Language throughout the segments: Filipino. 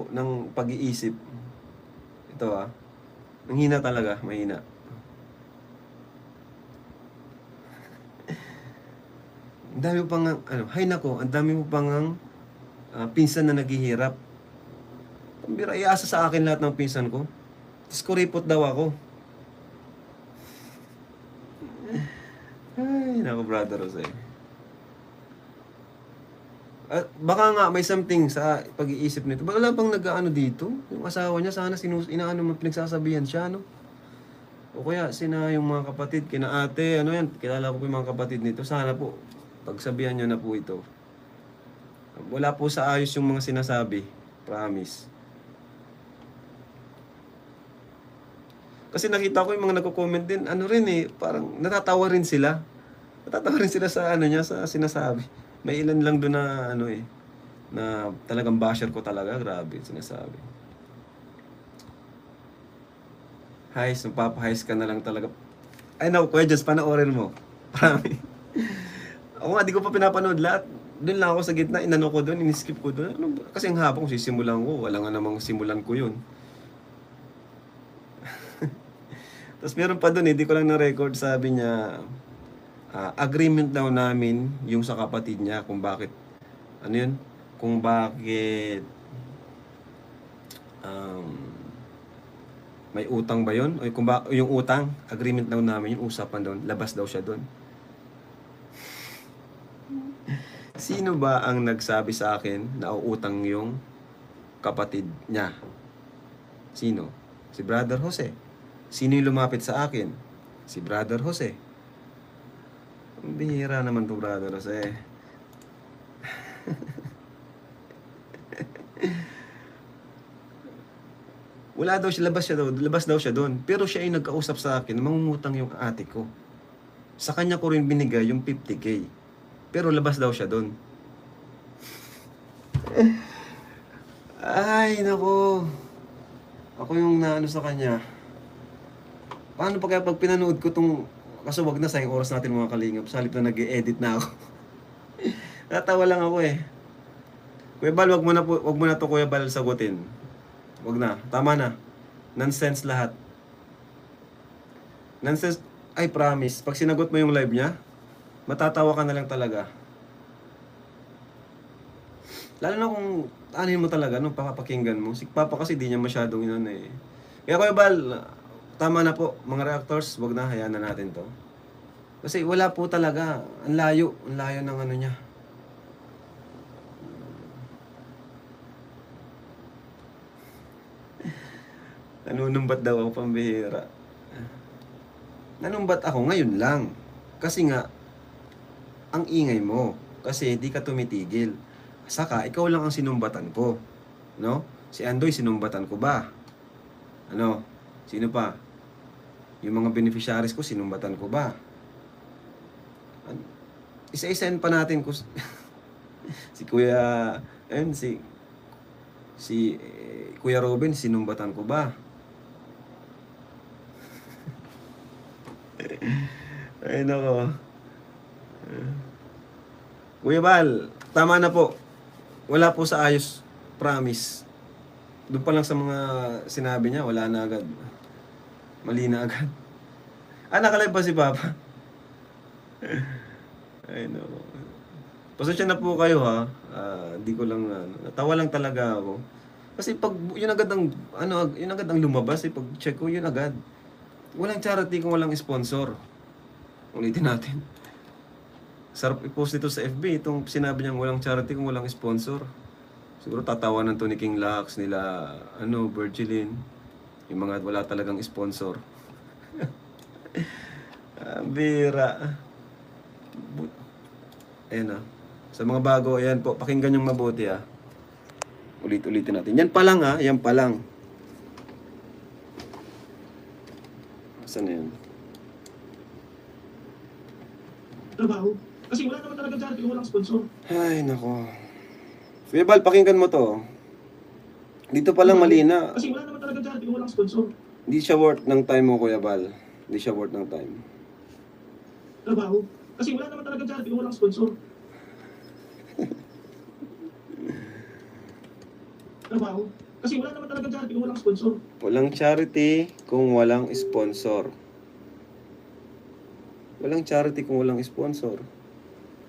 po ng pag-iisip. Ito ah. Ang hina talaga, mahina. Ang dami pang, ano, hay nako, ang dami mo pang ah, pinsan na naghihirap. Pambira, iasa sa akin lahat ng pinsan ko. Tapos kuripot daw ako. Ay, nako brother Jose. At baka nga may something sa pag-iisip nito. Baka wala bang nag-ano dito? Yung asawa niya sana sinus inaano mo pinagsasabihan siya, no? O kaya sina yung mga kapatid, kina ate, ano yan, kilala ko po yung mga kapatid nito. Sana po, pagsabihan niyo na po ito. Wala po sa ayos yung mga sinasabi. Promise. Kasi nakita ko yung mga nagko-comment din, ano rin eh, parang natatawa rin sila. Natatawa rin sila sa ano niya, sa sinasabi. May ilan lang doon na ano eh, na talagang basher ko talaga, grabe sinasabi. Heis, magpapaheis ka na lang talaga. Ay no, Kuya Jess, panoorin mo. Marami. Ako nga, di ko pa pinapanood lahat. Doon lang ako sa gitna, inano ko doon, iniskip ko doon. Ano? Kasi ang hapon, sisimulan ko, wala nga namang simulan ko yun. Tapos meron pa doon, hindi ko lang na-record, sabi niya, ah, agreement daw namin yung sa kapatid niya kung bakit, ano yun? Kung bakit, um, may utang ba yun? O kung ba, yung utang, agreement daw namin, yung usapan doon, labas daw siya doon. Sino ba ang nagsabi sa akin na uutang yung kapatid niya? Sino? Si Brother Jose. Sino yung lumapit sa akin? Si Brother Jose. Bihira naman to Brother Jose. Wala daw siya, labas siya daw, labas daw siya doon. Pero siya ay nagkausap sa akin, mangungutang yung ate ko. Sa kanya ko rin binigay yung 50k. Pero labas daw siya doon. Ay, nako. Ako yung naano sa kanya. Paano pa kaya pag pinanood ko tong... Kaso wag na sayang oras natin mga kalingap. Sa halip na nag edit na ako. Natawa lang ako eh. Kuya Bal, wag mo na, po, wag mo na to Kuya Bal sagutin. Wag na. Tama na. Nonsense lahat. Nonsense. Ay, promise. Pag sinagot mo yung live niya, matatawa ka na lang talaga. Lalo na kung anin mo talaga, no, papapakinggan mo. Si Papa kasi di niya masyadong yun eh. Kaya Kuya Bal, tama na po, mga reactors, wag na, hayaan na natin to. Kasi wala po talaga. Ang layo. Ang layo ng ano niya. Nanunumbat daw ako pambihira. Nanumbat ako ngayon lang. Kasi nga, ang ingay mo. Kasi di ka tumitigil. Saka, ikaw lang ang sinumbatan ko. No? Si Andoy, sinumbatan ko ba? Ano? Sino pa? Yung mga beneficiaries ko, sinumbatan ko ba? Isa-isain pa natin ko. si Kuya, ayun, si, si eh, Kuya Robin, sinumbatan ko ba? Ay, nako. Kuya Bal, tama na po. Wala po sa ayos. Promise. Doon pa lang sa mga sinabi niya, wala na agad. Mali na agad. Ah, nakalive pa si Papa? Ay, no. Pasensya na po kayo ha. Ah, Hindi ko lang, ano, natawa lang talaga ako. Kasi pag yun agad ang, ano, yun agad ang lumabas, eh, pag check ko, yun agad. Walang charity kung walang sponsor. Ulitin natin. Sarap i-post nito sa FB, itong sinabi niyang walang charity kung walang sponsor. Siguro tatawanan to ni King Lax, nila, ano, Virgilin. Yung mga wala talagang sponsor. ah, bira. Ayan ah. Sa mga bago, ayan po, pakinggan yung mabuti ah. Ulit-ulitin natin. Yan pa lang ah, yan pa lang. Saan na yan? trabaho. Kasi wala naman talaga kung walang sponsor. Ay, nako. Kuya Bal, pakinggan mo to. Dito pa lang mali na. Kasi wala naman talaga charity kung walang sponsor. Hindi siya worth ng time mo, Kuya Bal. Hindi siya worth ng time. Trabaho. Kasi wala naman talaga charity kung walang sponsor. trabaho. Kasi wala naman talaga charity kung walang sponsor. Walang charity kung walang sponsor. Walang charity kung walang sponsor.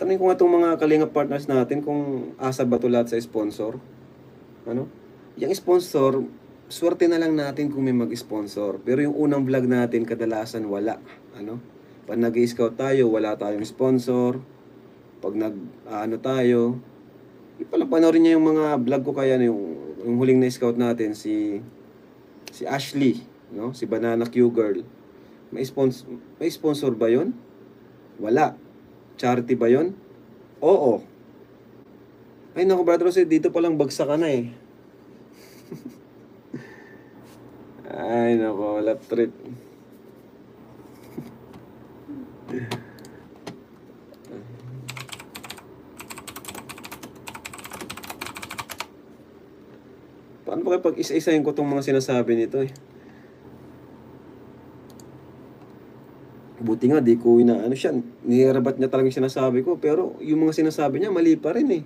Tanungin ko nga itong mga kalinga partners natin kung asa ba ito lahat sa sponsor. Ano? Yung sponsor, swerte na lang natin kung may mag-sponsor. Pero yung unang vlog natin, kadalasan wala. Ano? Pag nag-scout tayo, wala tayong sponsor. Pag nag, ano tayo, Ipalang panoorin niya yung mga vlog ko kaya ano, yung, yung huling na scout natin si si Ashley, no? Si Banana Q Girl. May sponsor may sponsor ba 'yon? Wala. Charity ba 'yon? Oo. Ay nako brother Jose, dito pa lang bagsak ka na eh. Ay nako, lap trip. Paano ba kapag isa-isahin ko itong mga sinasabi nito eh? Buti nga, di ko ina, ano siya, nirabat niya talagang sinasabi ko, pero yung mga sinasabi niya, mali pa rin eh.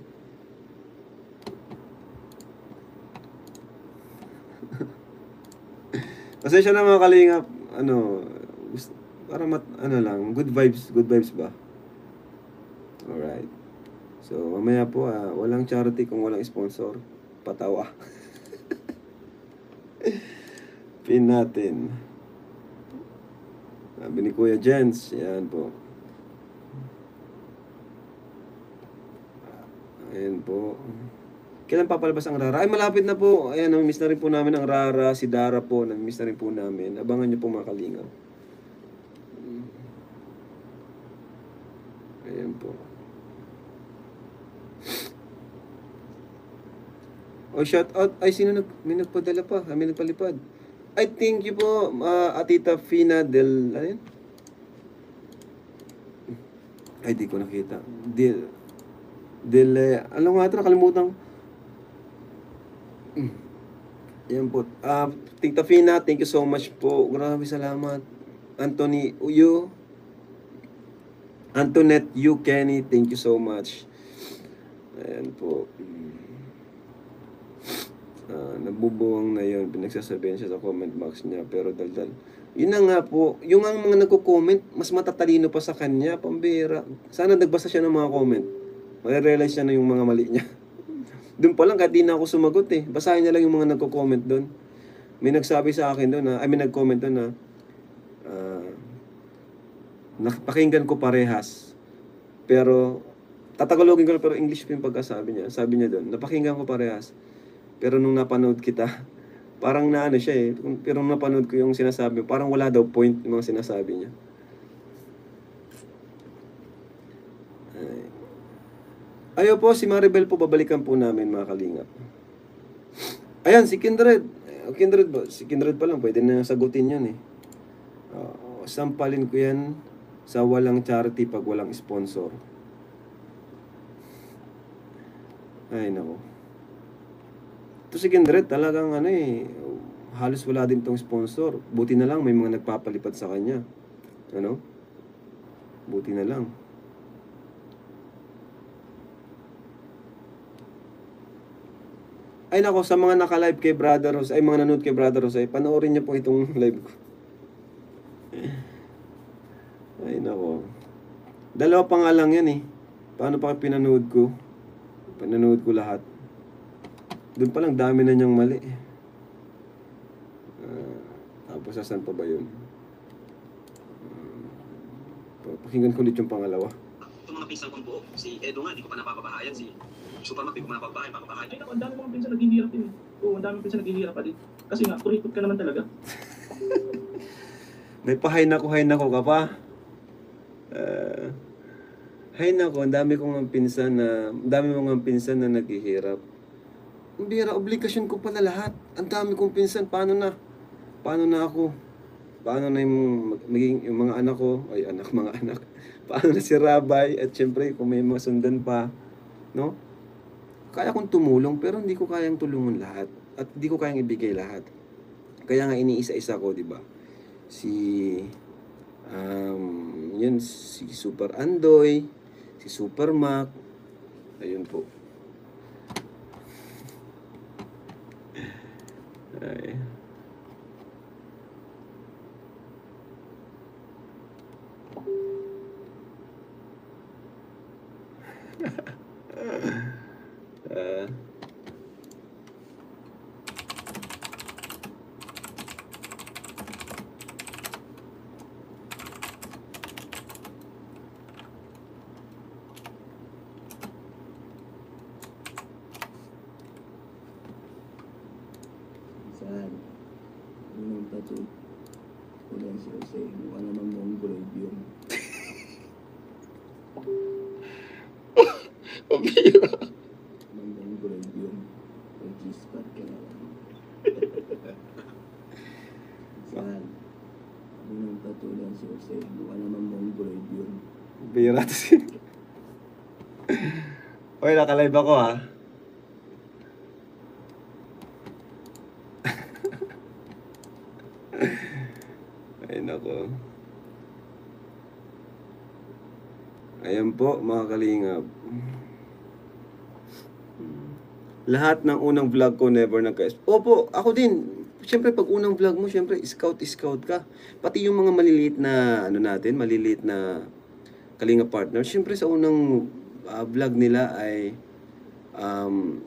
Pasensya na mga kalingap, ano, para mat, ano lang, good vibes, good vibes ba? Alright. So, mamaya po, ah, walang charity kung walang sponsor. Patawa. Pin natin. Sabi ni Kuya Jens, yan po. Ayan po. Kailan papalabas ang Rara? Ay, malapit na po. Ayan, namimiss na rin po namin ang Rara. Si Dara po, namimiss na rin po namin. Abangan niyo po mga kalingaw. Ayan po. O shout out. Ay, sino nag, may nagpadala pa? Ah, May nagpalipad. I thank you po, uh, Atita Fina del... Yun? Ay, di ko nakita. Del... Del... eh, Ano nga ito? Nakalimutan. ko. Mm. Yan po. Ah, Tita Fina, thank you so much po. Grabe salamat. Anthony Uyo. Antoinette Yu Kenny, thank you so much. Ayan po. Ah, nabubuwang na yun, pinagsasabihan siya sa comment box niya, pero daldal. Yun na nga po, yung ang mga nagko-comment, mas matatalino pa sa kanya, pambira. Sana nagbasa siya ng mga comment. Mare-realize siya na yung mga mali niya. doon pa lang, kahit di na ako sumagot eh. Basahin niya lang yung mga nagko-comment doon. May nagsabi sa akin doon na, ay may nag-comment doon na, ah, napakinggan ko parehas. Pero, tatagalogin ko lang, pero English pa yung pagkasabi niya. Sabi niya doon, napakinggan ko parehas. Pero nung napanood kita, parang naano siya eh. Pero nung napanood ko yung sinasabi, parang wala daw point yung mga sinasabi niya. Ayaw po, si Maribel po, babalikan po namin mga kalingap. Ayan, si Kindred. Eh, Kindred ba? Si Kindred pa lang, pwede na sagutin yan eh. Oo, sampalin ko yan sa walang charity pag walang sponsor. Ay, nako. Ito si Kindred, talagang ano eh, halos wala din tong sponsor. Buti na lang may mga nagpapalipad sa kanya. Ano? Buti na lang. Ay nako, sa mga naka-live kay Brother Rose, ay mga nanood kay Brother Rose, ay panoorin niyo po itong live ko. Ay nako. Dalawa pa nga lang yan eh. Paano pa pinanood ko? Pinanood ko lahat. Doon pa lang dami na niyang mali. Ah, tapos asan pa ba yun? Uh, pakinggan ko ulit yung pangalawa. Itong mga pinsan kong buo, si Edo nga, hindi ko pa napapabahayan. Si Superman, hindi ko pa napapabahayan, papabahayan. Ay, naku, ang dami mga pinsan naghihirap din. eh. Oo, ang dami pinsan naghihirap pa din. Kasi nga, kuripot ka naman talaga. May pahay na ko, hay na ko ka pa. Ah, hay na ko, ang dami kong ang pinsan na, ang dami mong ang pinsan na naghihirap. Ang bira, obligasyon ko pala lahat. Ang dami kong pinsan, paano na? Paano na ako? Paano na yung, mag- magiging, yung mga anak ko? Ay, anak, mga anak. Paano na si Rabay? At syempre, kung may mga sundan pa, no? Kaya kong tumulong, pero hindi ko kayang tulungan lahat. At hindi ko kayang ibigay lahat. Kaya nga iniisa-isa ko, di ba? Si, um, yun, si Super Andoy, si Super Mac, ayun po. Saan? Unang tattoo. Walang sose. Mukha naman mongoloid yun. Mang mongoloid yun. Mag-G-spot ka na lang. Saan? Unang tattoo lang sose. Mukha naman mongoloid yun. Bira to si... Oy, nakalive ako ha. Ay nako. Ayan po mga kalingap. Lahat ng unang vlog ko never nagka Opo, ako din. Siyempre pag unang vlog mo, siyempre scout scout ka. Pati yung mga maliliit na ano natin, maliliit na Kalinga partner. Siyempre sa unang ah, vlog nila ay um,